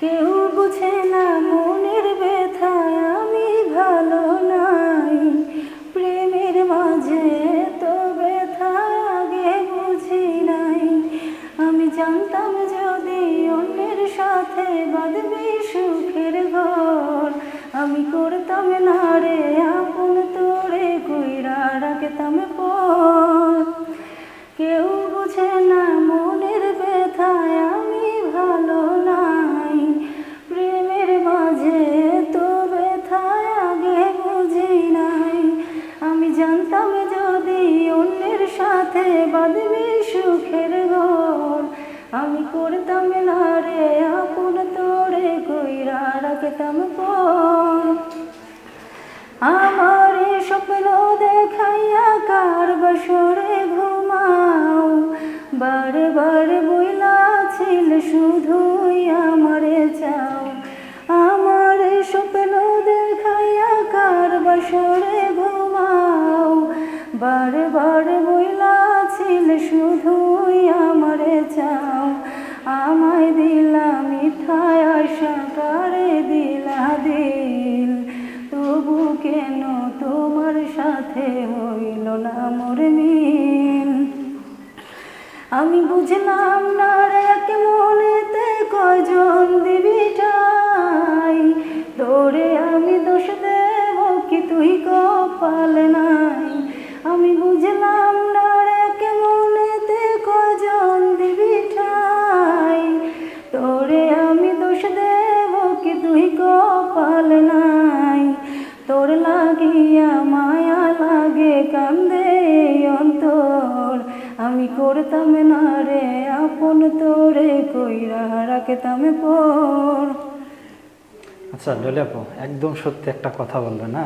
কেউ বুঝে না মনের ব্যথায় আমি ভালো নাই। প্রেমের মাঝে তো ব্যথা, আগে বুঝি নাই। আমি জানতাম যদি অন্যের সাথে বাঁধবি সুখের ঘর, আমি করতাম না রে, আপন তোরে কইরা রাখতাম পর কেউ বুঝে না সাথে বাঁধবি সুখের ঘর। আমি করতাম না রে আপন তোরে কইরা রাখতাম পর। আমার স্বপ্ন দেখাইয়া কার বসরে ঘুমাও? বারে বারে বইলা সাথে হইল না মোর মিল। আমি বুঝলাম না রে কে মনেতে কজন দিবি ঠাই। তোরে আমি দোষ দেব কি তুই কপাল নাই আপন তোরে কইরা রাখতাম পর। আচ্ছা ডলি আপু একদম সত্যি একটা কথা বলবেন না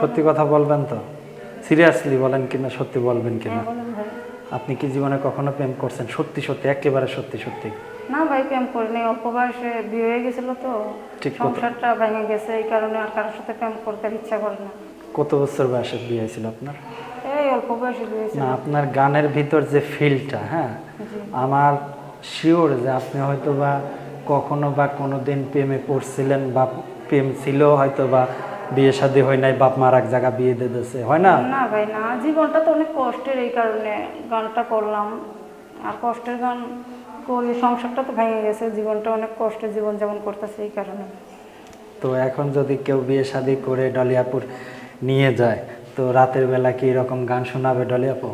সত্যি কথা বলবেন তো? সিরিয়াসলি বলেন কিনা সত্যি বলবেন কিনা? আপনি কি জীবনে কখনো প্রেম করছেন? সত্যি সত্যি একেবারে সত্যি সত্যি। না ভাই প্রেম করিনি অল্প বয়সে বিয়ে হয়ে গেছিল তো। সংসারটা ভেঙে গেছে এই কারণে আর কারোর সাথে প্রেম করতে ইচ্ছা করে না। কত বছর বয়সে বিয়ে হয়েছিল আপনার? অল্প বয়সে বিয়ে না আপনার গানের ভিতর যে ফিলটা হ্যাঁ? আমার শিওর যে আপনি হয়তো বা কখনো বা কোনো দিন প্রেমে পড়ছিলেন বা প্রেম ছিল হয়তো বা বিয়ে শাদী হয় নাই বাপ মার এক জায়গা বিয়ে দিয়ে দিয়েছে হয় না? না ভাই না জীবনটা তো অনেক কষ্টের এই কারণে গানটা করলাম। আর কষ্টের গান করি সংসারটা তো ভেঙে গেছে জীবনটা অনেক কষ্টের জীবন যেমন করতেছে এই কারণে। তো এখন যদি কেউ বিয়ে শাদী করে ডালিয়াপুর নিয়ে যায় তো রাতের বেলা কি এরকম গান শোনাবে ডলিয়াপু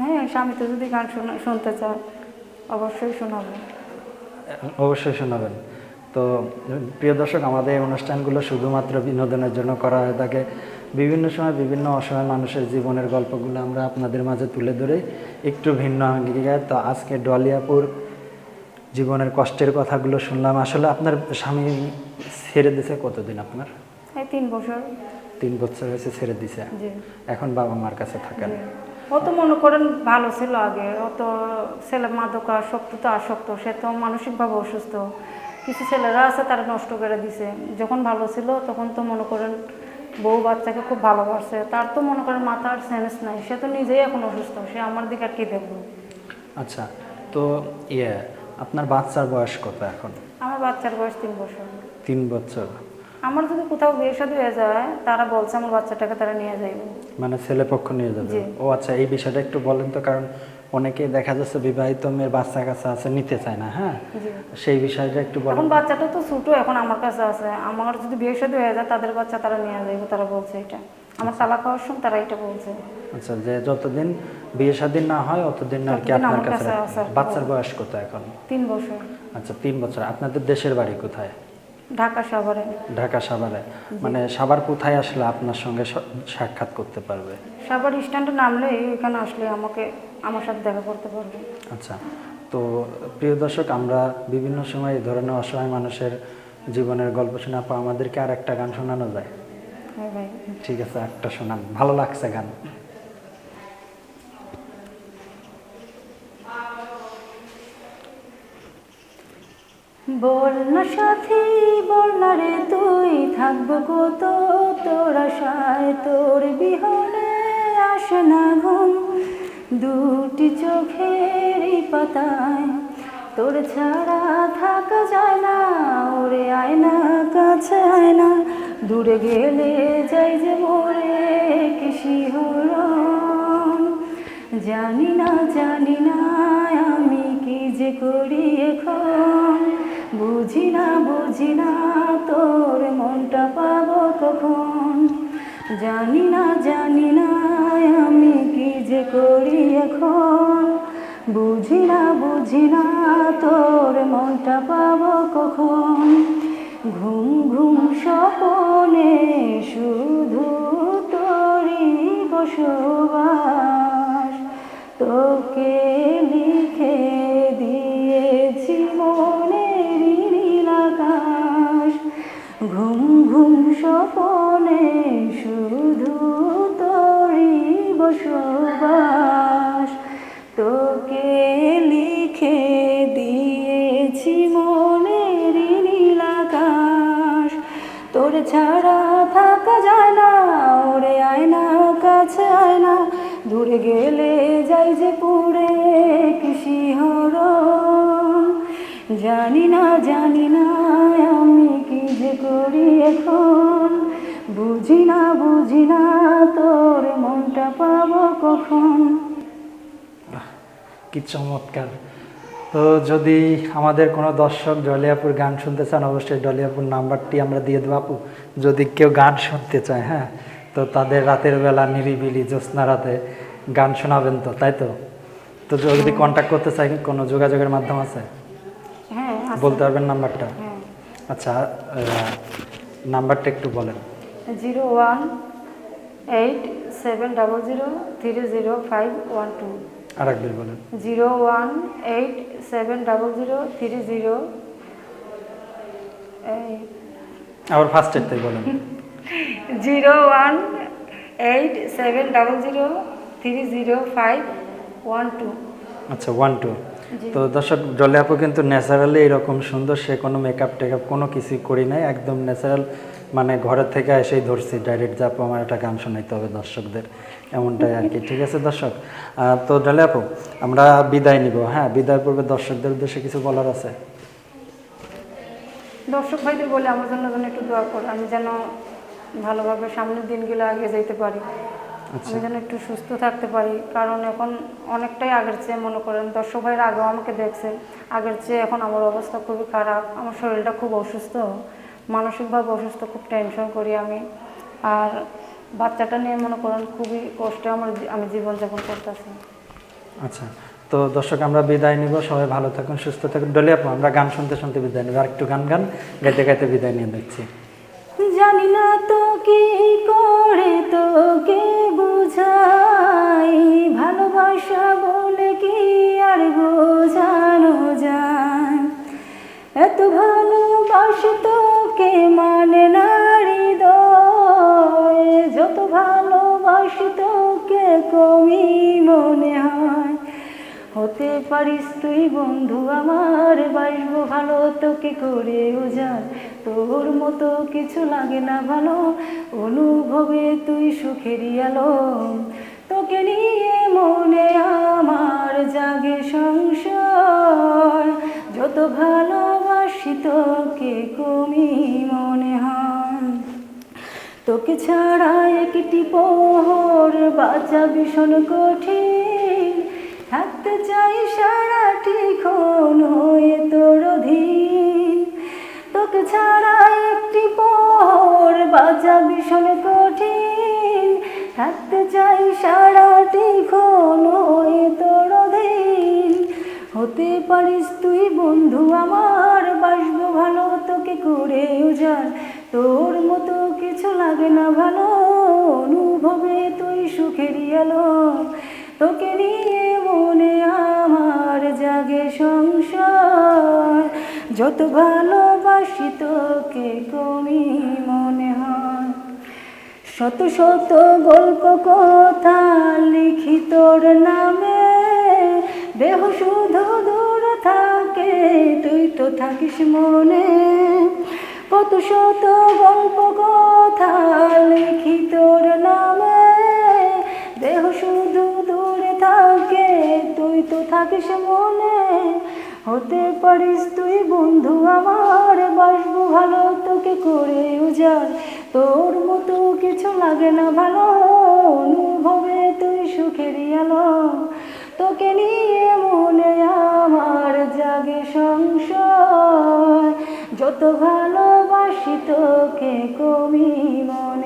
হ্যাঁ স্বামী তো যদি গান শোনা শুনতে চায় অবশ্যই শোনাবো। অবশ্যই শোনাবেন। তো প্রিয় দর্শক আমাদের এই অনুষ্ঠানগুলো শুধুমাত্র বিনোদনের জন্য করা হয়ে থাকে বিভিন্ন সময় বিভিন্ন অসহায় মানুষের জীবনের গল্পগুলো আমরা আপনাদের মাঝে তুলে ধরে একটু ভিন্ন আঙ্গিকায় তো আজকে ডলিয়াপুর জীবনের কষ্টের কথাগুলো শুনলাম। আসলে আপনার স্বামী ছেড়ে দিছে কতদিন আপনার? তিন বছর। তিন বছর হয়েছে ছেড়ে দিছে। এখন বাবা মার কাছে থাকেন। ও তো মনে করেন ভালো ছিল আগে। ও তো ছেলে মাদক আসক্ত তো আসক্ত। সে তো মানসিকভাবে অসুস্থ। কিছু ছেলেরা আছে তারা নষ্ট করে দিছে। যখন ভালো ছিল তখন তো মনে করেন বউ বাচ্চাকে খুব ভালোবাসে। তার তো মনে করেন মাথার সেন্স নাই। সে তো নিজেই এখন অসুস্থ। সে আমার দিকে আর কি দেখব? আচ্ছা তো ইয়ে আপনার বাচ্চার বয়স কত এখন? আমার বাচ্চার বয়স তিন বছর। তিন বছর। আমার যদি কোথাও বিয়ে শাদী হয়ে যায় তারা বলছে আমার বাচ্চাটাকে তারা নিয়ে যাইবে। মানে ছেলে পক্ষ নিয়ে যাবে? ও আচ্ছা এই বিষয়টা একটু বলেন তো কারণ অনেকেই দেখা যাচ্ছে বিবাহিত মেয়ের বাচ্চা কাছে আছে নিতে চায় না হ্যাঁ? সেই বিষয়টা একটু বলেন। এখন বাচ্চাটা তো ছোটো এখন আমার কাছে আছে। আমার যদি বিয়ে শাদী হয়ে যায় তাদের বাচ্চা তারা নিয়ে যাইবে তারা বলছে এটা। আমার তালাক হওয়ার সময় তারা এটা বলছে। আচ্ছা যে যতদিন বিয়ে স্বাধীন না হয় অতদিন আর কি আপনার কাছে বাচ্চার বয়স কত এখন? তিন বছর। আচ্ছা তিন বছর। আপনাদের দেশের বাড়ি কোথায়? ঢাকা শহরে। ঢাকা সাভারে। মানে সাভার কোথায় আসলে আপনার সঙ্গে সাক্ষাৎ করতে পারবে? সাভার স্ট্যান্ডে নামলে এখানে আসলে আমাকে আমার সাথে দেখা করতে পারবে। আচ্ছা তো প্রিয় দর্শক আমরা বিভিন্ন সময় এই ধরনের অসহায় মানুষের জীবনের গল্প শোনা পা আমাদেরকে আর একটা গান শোনানো যায়। হ্যাঁ ভাই। ঠিক আছে একটা শোনান। ভালো লাগছে গান। বল সাথী বল রে তুই থাকব কত তোর আশায় তোর বিহনে আসে না ঘুম। দুটি চোখেরই পাতায় তোর ছাড়া থাকা যায় না। ওরে আয় না কাছে আয় না দূরে গেলে যাই যে ভোরে কি শিহরণ জানি না জানি না আমি কি যে করি এখন। বুঝি না বুঝি না তোর মনটা পাবো কখন? জানি না জানি না আমি কি যে করি এখন। বুঝি না বুঝি না তোর মনটা পাবো কখন? ঘুম ঘুম স্বপনে শুধু তোরই বসবাস। তোকে গেলে যাই যে কৃষি হরণ। জানি না জানি না আমি কি যে করি এখন। বুঝি না বুঝি না তোর মনটা পাবো কখন। কি চমৎকার। তো যদি আমাদের কোনো দর্শক ডলিয়াপুর গান শুনতে চান, অবশ্যই ডলিয়াপুর নাম্বারটি আমরা দিয়ে দেবো আপু। যদি কেউ গান শুনতে চায় হ্যাঁ তো তাদের রাতের বেলা নিরিবিলি জ্যোৎস্না রাতে গান শোনাবেন তো তাই তো? তো যদি কন্ট্যাক্ট করতে চাই কোনো যোগাযোগের মাধ্যম আছে? হ্যাঁ বলতে পারবেন নাম্বারটা? হ্যাঁ। আচ্ছা নাম্বারটা একটু বলেন। Zero one eight seven double zero three zero five one two. আর একবার বলেন। Zero one eight seven double zero three zero আবার ফার্স্টের থেকে বলেন। Zero one eight seven double zero three zero five one two আচ্ছা ওয়ান টু। তো দর্শক ডলে আপু কিন্তু ন্যাচারালি এরকম সুন্দর সে কোনো মেকআপ টেকআপ কোনো কিছুই করি নাই। একদম ন্যাচারাল মানে ঘরের থেকে এসেই ধরছি। ডাইরেক্ট যে আপু আমার একটা গান শোনাইতে হবে দর্শকদের এমনটাই আর কি। ঠিক আছে দর্শক? তো ডলে আপু আমরা বিদায় নিব। হ্যাঁ বিদায় পূর্বে দর্শকদের উদ্দেশ্যে কিছু বলার আছে? দর্শক ভাইদের বলে আমার জন্য যেন একটু দোয়া করে আমি যেন ভালোভাবে সামনের দিনগুলো আগে যেতে পারি। আমি যেন একটু সুস্থ থাকতে পারি কারণ এখন অনেকটাই আগের চেয়ে মনে করেন দর্শক ভাইয়ের আগেও আমাকে দেখছে আগের চেয়ে এখন আমার অবস্থা খুবই খারাপ আমার শরীরটা খুব অসুস্থ মানসিকভাবে অসুস্থ খুব টেনশন করি আমি আর বাচ্চাটা নিয়ে মনে করেন খুবই কষ্টে আমার আমি জীবনযাপন করতেছি। আচ্ছা তো দর্শক আমরা বিদায় নিব সবাই ভালো থাকুন সুস্থ থাকুন। ডলে আপু আমরা গান শুনতে শুনতে বিদায় নিব আর একটু গান গান গাইতে গাইতে বিদায় নিয়ে দেখছি। জানি না তো কি ভালোবাসি তোকে মানে যত ভালোবাসি তোকে কমি মনে হয়। হতে পারিস তুই বন্ধু আমার, বাসবো ভালো তোকে করে উজাড় তোর মতো কিছু লাগে না ভালো, অনুভবে তুই সুখেরই আলো। তোকে নিয়ে মনে আমার জাগে সংসার যত ভালোবাসি তোকে কমি মনে হয়? তোকে ছাড়া একটি পোহর বাঁচা ভীষণ কঠিন। থাকতে চাই সারাটি ক্ষণ হয়ে তোর অধীন। তোকে ছাড়া একটি পোহর বাঁচা ভীষণ কঠিন। থাকতে চাই সারাটি ক্ষণ হয়ে তোর অধীন। হতে পারিস তুই বন্ধু আমার করে উজাড়। তোর মতো কিছু লাগে না ভালো, অনুভবে তুই সুখেরই আলো। তোকে নিয়ে মনে আমার জাগে সংসার। যত ভালোবাসি তোকে কমি মনে হয়। শত শত গল্প কথা লিখি তোর নামে। দেহ শুধু দূর থাকে। তুই তো থাকিস মনে। কত শত গল্প কথা লিখি তোর নামে। দেহ শুধু দূরে থাকে, তুই তো থাকিস মনে। হতে পারিস তুই বন্ধু আমার, বাসবো ভালো তোকে করে উজাড়। তোর মতো কিছু লাগে না ভালো, অনুভবে তুই সুখেরই আলো। তোকে নিয়ে মনে ভালোবাসিত কে কমি